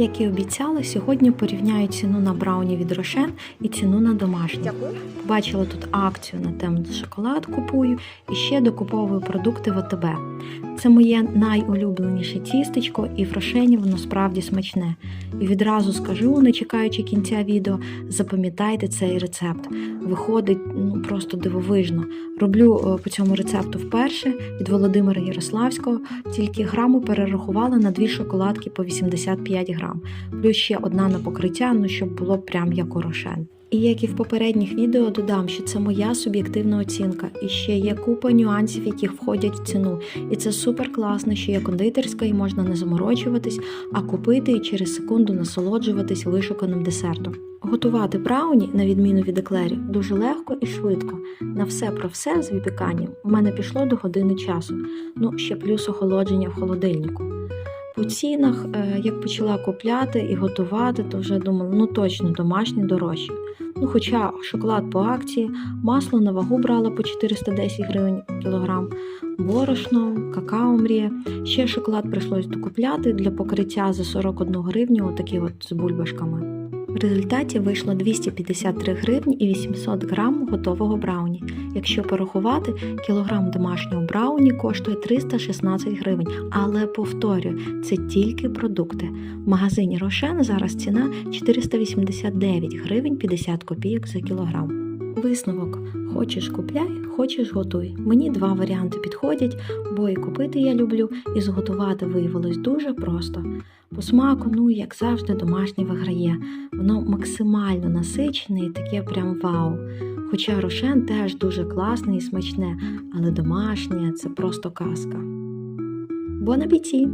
Як і обіцяла, сьогодні порівняю ціну на брауні від Рошен і ціну на домашню. Дякую. Побачила тут акцію на тему шоколад купую і ще докуповую продукти в АТБ. Це моє найулюбленіше тістечко, і в Рошені воно справді смачне. І відразу скажу, не чекаючи кінця відео, запам'ятайте цей рецепт. Виходить ну просто дивовижно. Роблю е, по цьому рецепту вперше від Володимира Ярославського, тільки граму перерахувала на дві шоколадки по 85 грам, плюс ще одна на покриття, ну щоб було прям як у Рошен. І як і в попередніх відео додам, що це моя суб'єктивна оцінка, і ще є купа нюансів, які входять в ціну. І це супер класно, що є кондитерська і можна не заморочуватись, а купити і через секунду насолоджуватись вишуканим десертом. Готувати брауні, на відміну від еклерів, дуже легко і швидко. На все про все з випіканням у мене пішло до години часу. Ну ще плюс охолодження в холодильнику. По цінах, е, як почала купляти і готувати, то вже думала, ну точно домашні дорожчі. Ну, хоча шоколад по акції, масло на вагу брала по 410 гривень кілограм, борошно, какао мрія. Ще шоколад прийшлось докупляти для покриття за 41 гривню, отакі от з бульбашками. В результаті вийшло 253 гривні і 800 грам готового брауні. Якщо порахувати, кілограм домашнього брауні коштує 316 гривень. Але повторюю, це тільки продукти. В магазині Рошен зараз ціна 489 гривень 50 копійок за кілограм. Висновок: хочеш купляй, хочеш готуй. Мені два варіанти підходять, бо і купити я люблю, і зготувати виявилось дуже просто. По смаку, ну як завжди, домашнє виграє. Воно максимально насичене і таке прям вау. Хоча рошен теж дуже класне і смачне, але домашнє це просто казка. Бон апеті!